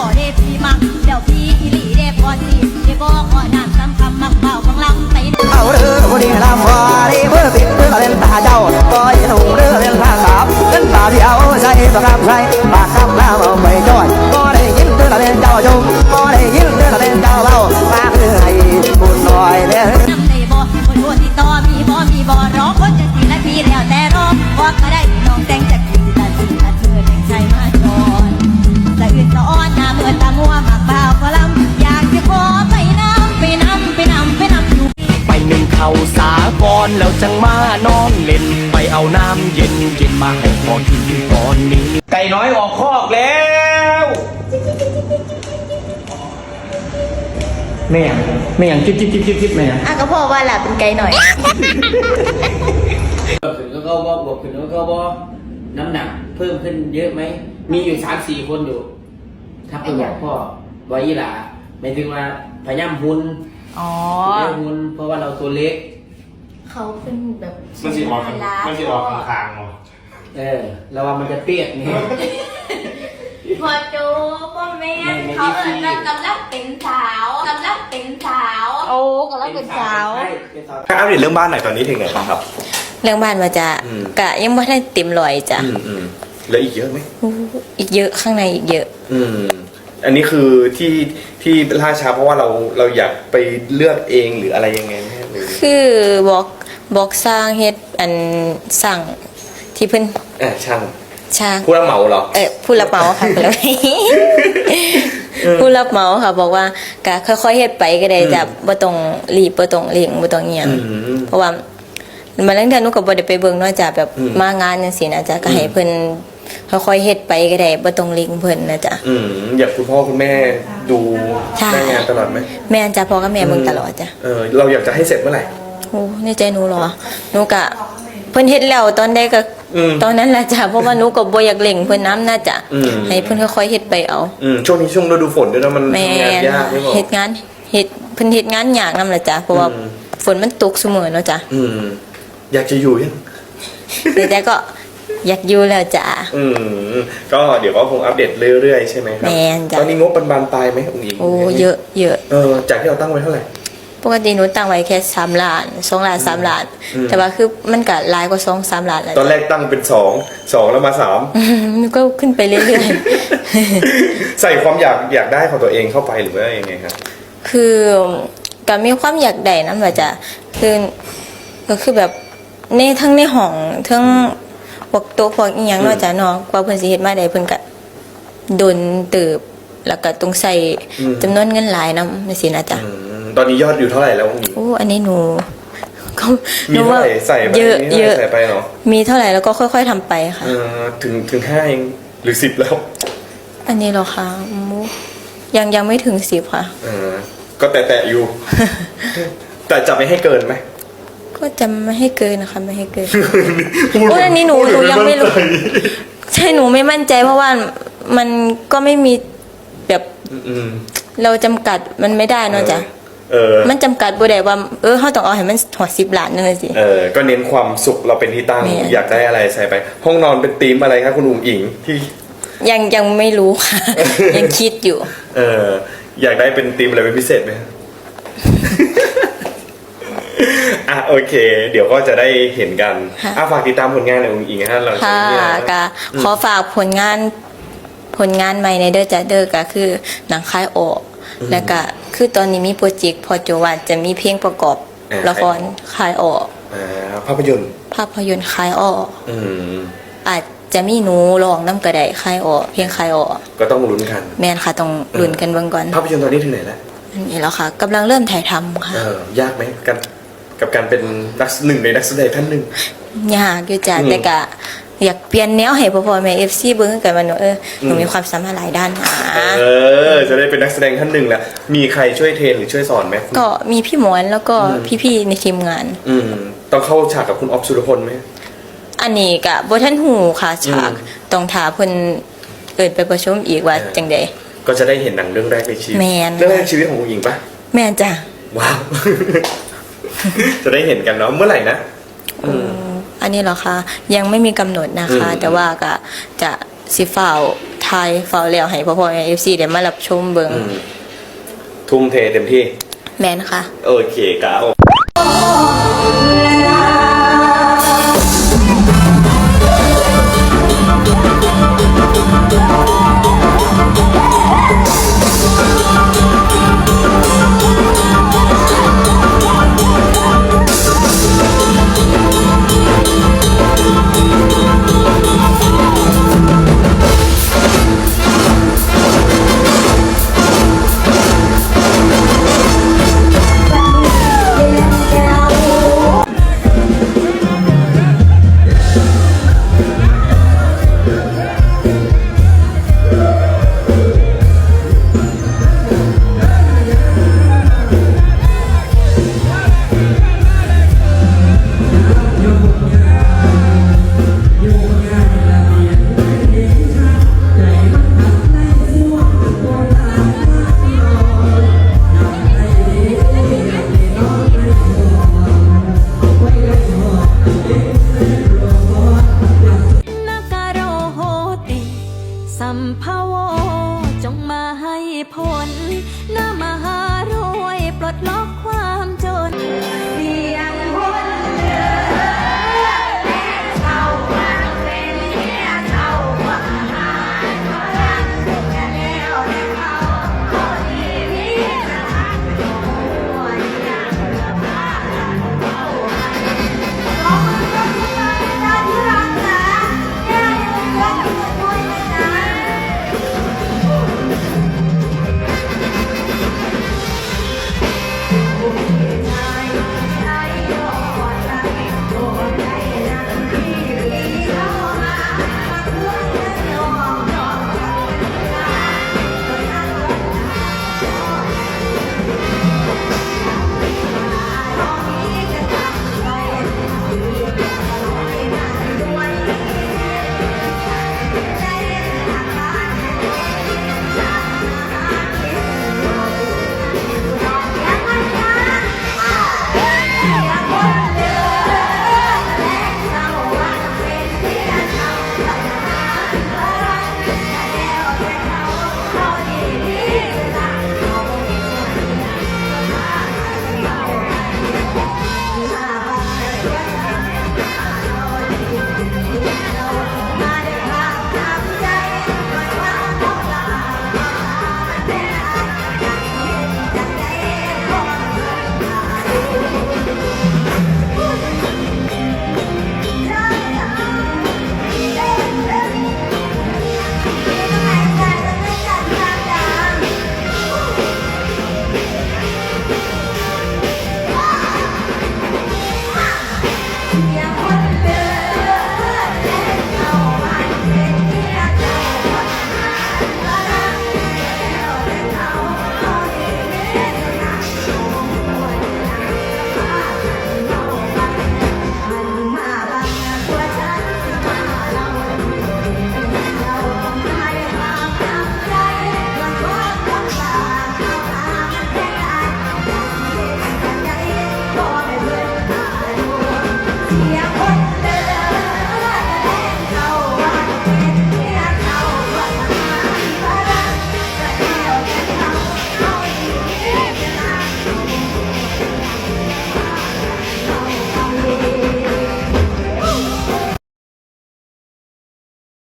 อเด้พี่มักเดี๋ยวพี่อีหลีเด้พอสิเด้บอกขอน้ำซ้ำคำมักเบาของลำไปเอาเรือพอดีลำวาดีเพื่อปิดเพื่อเล่นตาเจ้าก็อย่าหงเรือเล่นผ้าขาเล่นตาพี่เอาใส่ประคำใส่ปากคำ นอนเล่นไปเอาน้ำเย็นเย็นมาให้พอกินก่อนนี้ ไก่น้อยออกคอกแล้วแม่งแม่งจิ๊บจิ๊บจิ๊บจิ๊บจิ๊บแม่งอะก็พ่อว่าแหละเป็นไกลหน่อยบวกขึ้นก็ก็ว่าบวกขึ้นก็ก็ว่าน้ำหนักเพิ่มขึ้นเยอะไหม มีอยู่สามสี่คนอยู่ทักไปบอกพ่อว่าอีหล่าหมายถึงว่าพยายามหุ่นอ๋อพยายามหุ่นเพราะว่าเราตัวเล็ก เขาเป็นแบบมันสิออกมันสิออกข้างๆเนาะเออระวังมันจะเปี้ยกนี่พอโจพ่อแม่ไม่ไม่เขาเอิญได้ว่ากำลังเป็นสาวกำลังเป็นสาว โอ้กำลังเป็นสาวใช่เป็นสาวอัปเดตเรื่องบ้านหน่อยตอนนี้ถึงไหนบ้างครับ เรื่องบ้านว่าจะอืมกะยังไม่ได้เต็มร้อยจ้ะอืมอืมแล้วอีกเยอะไหมอู้อีกเยอะข้างในอีกเยอะ อืม อันนี้คือที่ที่ล่าช้าเพราะว่าเราเราอยากไปเลือกเองหรืออะไรยังไงไหมหรือคือบอก บอกสร้างเฮ็ดอันสั่งที่เพิ่นอ่าช่างช่าง ผู้รับเหมาเหรอ เออผู้รับเหมาค่ะเลยผู้รับเหมาค่ะ บอกว่ากะค่อยๆเฮ็ดไปก็ได้จ้ะบ่ต้องรีบบ่ต้องเร่งบ่ต้องอีหยังอืม เพราะว่ามาตั้งแต่หนูก็บ่ได้ไปเบิ่งเนาะจ้ะแบบอืมมางานจังซี่นะจ้ะก็ให้เพิ่นค่อยๆเฮ็ดไปก็ได้บ่ต้องเร่งเพิ่นนะจ๊ะอืมอยากคุณพ่อคุณแม่ดูใช่ หน้างานตลอดไหมแม่นจ้ะพ่อกับแม่เบิ่งตลอดจ้ะ เออเราอยากจะให้เสร็จเมื่อไหร่ โอ้ในใจหนูเหรอหนูกะเพิ่นเฮ็ดแล้วตอนใดก็อืมตอนนั้นล่ะจ้ะเพราะว่าหนูก็บ่อยากเล่งเพิ่นน้ำน่าจะอืม ให้เพิ่นค่อยๆเฮ็ดไปเอา อืมช่วงนี้ช่วงฤดูฝนด้วยนะมันแม่ทำงานนยากไม่บอกเฮ็ดงานเฮ็ดเพิ่นเฮ็ดงานยากนำล่ะจ้ะเพราะว่าอืม ฝนมันตกเสมอเนาะจ้ะอืม อยากจะอยู่ยัง แต่แต่ก็อยากอยู่แล้วจ้ะ อืม ก็เดี๋ยวก็คงอัปเดตเรื่อยๆใช่ไหมครัแม่นจ้ะ ตอนนี้งบมันบานปลายไหมอุ้งอิงโอ้เยอะเยอะ เออจากที่เราตั้งไว้เท่าไหร่ ปกติหนูตั้งไว้แค่3ล้าน2ล้าน3ล้าน อืม แต่ว่าคือมันก็หลายกว่า2 3ล้านแล้วตอนแรกตั้งเป็นสองสองแล้วมาสามมันก็ขึ้นไปเรื่อยใส่ความอยากอยากได้ของตัวเองเข้าไปหรือว่ายังไงครับ ๆ คือก็มีความอยากได้นำว่าจ้ะคือก็คือแบบในทั้งในห้องทั้งพวกโต๊ะพวกอีหยังเนาะจ้ะเนาะกว่าเพิ่นสิเฮ็ดมาได้เพิ่นก็โดนเติบแล้วก็ต้องใส่จำนวนเงินหลายนำจังซี่นะจ๊ะ อืม ตอนนี้ยอดอยู่เท่าไหร่แล้วอุ้งอิงโอ้อันนี้หนูก็มีเท่าไหร่ใส่ไปเยอะมีเยเท่าไหอะร่ใส่ไปเนาะมีเท่าไหร่แล้วก็ค่อย ๆทำไปค่ะ เออถึงถึงห้าเองหรือสิบแล้วอันนี้เหรอคะอืมยังยังไม่ถึงสิบค่ะ เออก็แตะแตะๆอยู่ แต่จะไม่ให้เกินไหม ก็จะไม่ให้เกินนะคะไม่ให้เกินโอ้ยอันนี้หนูหนูยังไม่รู้ใช่หนูไม่มั่นใจเพราะว่ามันก็ไม่มีแบบอืม เราจำกัดมันไม่ได้เนอะจ๊ะ เออ มันจำกัดบ่ได้ว่าเออเขาต้องเอาให้มันหัวสิบล้านนึงเลยสิเออก็เน้นความสุขเราเป็นที่ตั้ง แม่ อยากได้อะไรใส่ไป ห้องนอนเป็นธีมอะไรครับคุณอุ๋งอิงที่ ยังยังไม่รู้ค่ะ ยังคิดอยู่ เอออยากได้เป็นธีมอะไรเป็นพิเศษไหม อะโอเค เดี๋ยวก็จะได้เห็นกันค่ะ อะฝากติดตามผลงานของอุ๋งอิงฮะเราจะค่ะมีอะไรบ้างก็ขอฝากผลงานผลงานใหม่ในเด้อจ้ะเด้อก็คือหนังคายออก แล้วก็คือตอนนี้มีโปรเจกต์พอโจว่าจะมีเพลงประกอบละครคายออก อ่าภาพยนตร์ ภาพยนตร์คายออก อืม อาจจะมีหนูลองน้ำกระไดคายออก เพียงคายออก ก็ต้องลุ้นกัน แม่นค่ะต้องลุ้นกันเบิ่งก่อนภาพยนตร์ตอนนี้ถึงไหนแล้วอันนี้แล้วค่ะกำลังเริ่มถ่ายทำค่ะ เออยากไหมกันกับการเป็นนักหนึ่งในนักแสดงท่านหนึ่ง ยากอยู่จ้ะอืม แต่ก็ อยากเปลี่ยนแนวให้พ่อพ่อแม่เอฟซีเบิ่งกันว่าหนูเออหนูมีความสามารถหลายด้านหาเออ จะได้เป็นนักแสดงท่านหนึ่งแล้วมีใครช่วยเทรนหรือช่วยสอนไหมก็มีพี่หมอนแล้วก็พี่ๆในทีมงาน อืมต้องเข้าฉากกับคุณออฟสุรพลไหมอันนี้ก็บ่ทันหูค่ะฉากอืมต้องถามเพิ่นเอิ้นไปประชุมอีกว่าเออจังได๋ก็จะได้เห็นหนังเรื่องแรกในชีวิตแมนเรื่องแรกในชีวิตของคุณหญิงปะแม่นจ้ะว้าวจะได้เห็นกันเนาะเมื่อไหร่นะ อันนี้เหรอคะยังไม่มีกำหนดนะคะ อืม แต่ว่าก็จะสิฟ้าวททายเฝ้าแล้วให้พ่อพ่อเอฟซีได้มารับชมเบิงอืมทุ่มเทเต็มที่ แมนค่ะ โอเคก้าว